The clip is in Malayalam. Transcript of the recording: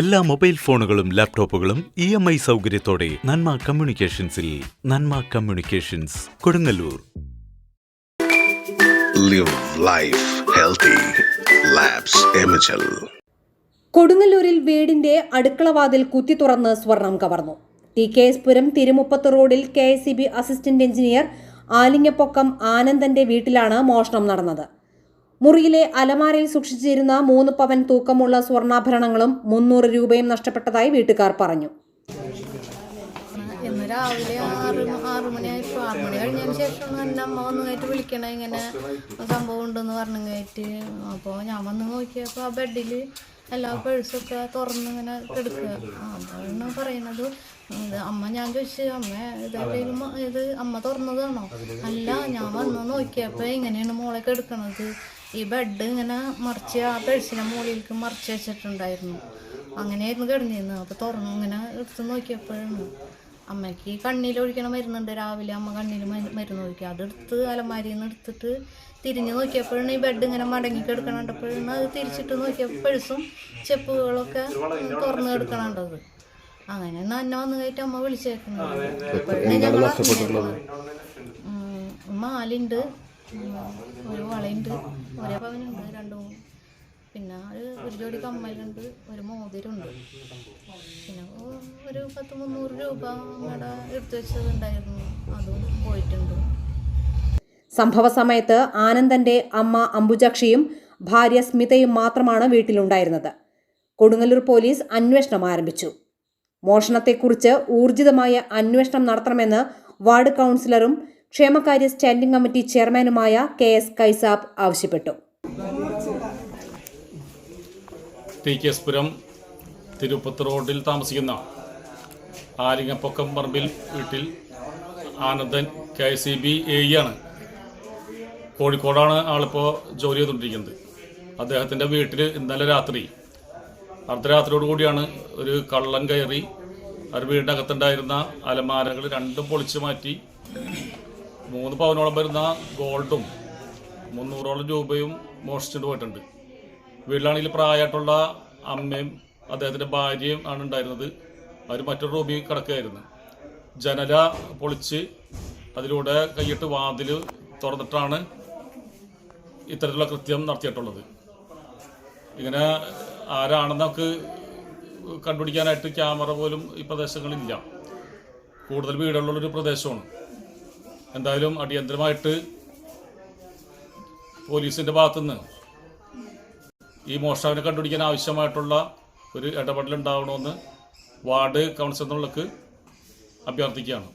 എല്ലാ മൊബൈൽ ഫോണുകളും ലാപ്ടോപ്പുകളും ഇ എം ഐ സൗകര്യത്തോടെ നന്മ കമ്മ്യൂണിക്കേഷൻസിൽ Nanma communications Kodungallur. Live life healthy. കൊടുങ്ങല്ലൂരിൽ വീടിന്റെ അടുക്കളവാതിൽ കുത്തി തുറന്ന് സ്വർണം കവർന്നു. T K S Puram Thirumuppath റോഡിൽ K S C B assistant engineer Alingappokkam ആനന്ദന്റെ വീട്ടിലാണ് മോഷണം നടന്നത്. മുറിയിലെ അലമാരയിൽ സൂക്ഷിച്ചിരുന്ന മൂന്ന് പവൻ തൂക്കമുള്ള സ്വർണാഭരണങ്ങളും മുന്നൂറ് രൂപയും നഷ്ടപ്പെട്ടതായി വീട്ടുകാർ പറഞ്ഞു. ഇന്ന് രാവിലെ ആറ് ആറ് മണിയായപ്പോൾ ആറ് മണി കഴിഞ്ഞതിന് ശേഷം എന്റെ അമ്മ വന്നു കഴിഞ്ഞിട്ട് വിളിക്കണേ. ഇങ്ങനെ സംഭവം ഉണ്ടെന്ന് പറഞ്ഞു കഴിഞ്ഞിട്ട് അപ്പോൾ ഞാൻ വന്ന് നോക്കിയപ്പോൾ ആ ബെഡിൽ എല്ലാ പേഴ്സൊക്കെ തുറന്ന് ഇങ്ങനെ കിടക്കുക. അതാണ് പറയുന്നത്. അമ്മ ഞാൻ ചോദിച്ചു അമ്മ ഇതെവിടെയും ഇത് അമ്മ തുറന്നതാണോ? അല്ല ഞാൻ വന്ന് നോക്കിയപ്പോൾ ഇങ്ങനെയാണ് മോളെ കിടക്കണത്. ഈ ബെഡ് ഇങ്ങനെ മറിച്ച് ആ പേഴ്സിനെ മുകളിലേക്ക് മറിച്ച് വെച്ചിട്ടുണ്ടായിരുന്നു. അങ്ങനെയായിരുന്നു കിടന്നിരുന്നത്. അപ്പോൾ തുറന്നു ഇങ്ങനെ എടുത്ത് നോക്കിയപ്പോഴാണ് അമ്മയ്ക്ക് കണ്ണിൽ ഒഴിക്കണ മരുന്നുണ്ട്. രാവിലെ അമ്മ കണ്ണിൽ മരുന്ന് ഒഴിക്കുക അതെടുത്ത് അലമാരിയിൽ നിന്ന് എടുത്തിട്ട് തിരിഞ്ഞ് നോക്കിയപ്പോഴാണ് ഈ ബെഡ് ഇങ്ങനെ മടങ്ങി കിടക്കണപ്പോഴാണ് അത് തിരിച്ചിട്ട് നോക്കിയപ്പോഴും ചെപ്പുകളൊക്കെ തുറന്ന് കിടക്കണുണ്ടത് അങ്ങനെ നന്നെ വന്ന് കഴിഞ്ഞിട്ട് അമ്മ വിളിച്ചേക്കുന്നത് മാലുണ്ട്. ഒരു വളയുണ്ട്. ഒരേ പവനുണ്ട് രണ്ട്. മൂന്ന് പിന്നെ ഒരു ഒരു ജോഡി കമ്മലുണ്ട് ഒരു മോതിരമുണ്ട്. പിന്നെ ഒരു പത്ത് മുന്നൂറ് രൂപ അവിടെ എടുത്തു വെച്ചതുണ്ടായിരുന്നു. അതും പോയിട്ടുണ്ട്. സംഭവ സമയത്ത് ആനന്ദന്റെ അമ്മ അംബുജാക്ഷിയും ഭാര്യ സ്മിതയും മാത്രമാണ് വീട്ടിലുണ്ടായിരുന്നത്. കൊടുങ്ങല്ലൂർ പോലീസ് അന്വേഷണം ആരംഭിച്ചു. മോഷണത്തെക്കുറിച്ച് ഊർജിതമായ അന്വേഷണം നടത്തണമെന്ന് വാർഡ് കൗൺസിലറും ക്ഷേമകാര്യ സ്റ്റാൻഡിംഗ് കമ്മിറ്റി ചെയർമാനുമായ കെ എസ് കൈസാബ് ആവശ്യപ്പെട്ടു. T K S Puram Thiruppath റോഡിൽ താമസിക്കുന്ന ആലിങ്ങപ്പൊക്കം പറമ്പിൽ വീട്ടിൽ Anandan K C B A ആണ്. കോഴിക്കോടാണ് ആളിപ്പോൾ ജോലി ചെയ്തുകൊണ്ടിരിക്കുന്നത്. അദ്ദേഹത്തിന്റെ വീട്ടിൽ ഇന്നലെ രാത്രി അർദ്ധരാത്രിയോട് കൂടിയാണ് ഒരു കള്ളൻ കയറി അവർ വീടിനകത്തുണ്ടായിരുന്ന അലമാരകൾ രണ്ടും പൊളിച്ചു മാറ്റി മൂന്ന് പവനോളം വരുന്ന ഗോൾഡും മുന്നൂറോളം രൂപയും മോഷ്ടിച്ചുകൊണ്ട് പോയിട്ടുണ്ട്. വീട്ടിലാണെങ്കിൽ പ്രായമായിട്ടുള്ള അമ്മയും അദ്ദേഹത്തിന്റെ ഭാര്യയും ആണ് ഉണ്ടായിരുന്നത്. അവർ മറ്റൊരു റൂമിൽ കിടക്കുകയായിരുന്നു. ജനല പൊളിച്ച് അതിലൂടെ കൈയിട്ട് വാതിൽ തുറന്നിട്ടാണ് ഇത്തരത്തിലുള്ള കൃത്യം നടത്തിയിട്ടുള്ളത്. ഇങ്ങനെ ആരാണെന്ന് കണ്ടുപിടിക്കാനായിട്ട് ക്യാമറ പോലും ഈ പ്രദേശങ്ങളില്ല. കൂടുതൽ വീടുകളുള്ളൊരു പ്രദേശമാണ്. എന്തായാലും അടിയന്തരമായിട്ട് പോലീസിന്റെ ഭാഗത്തുനിന്ന് ഈ മോഷ്ടാവിനെ കണ്ടുപിടിക്കാൻ ആവശ്യമായിട്ടുള്ള ഒരു ഇടപെടൽ ഉണ്ടാവണമെന്ന് വാർഡ് കൗൺസിലർക്ക് അഭ്യർത്ഥിക്കുകയാണ്.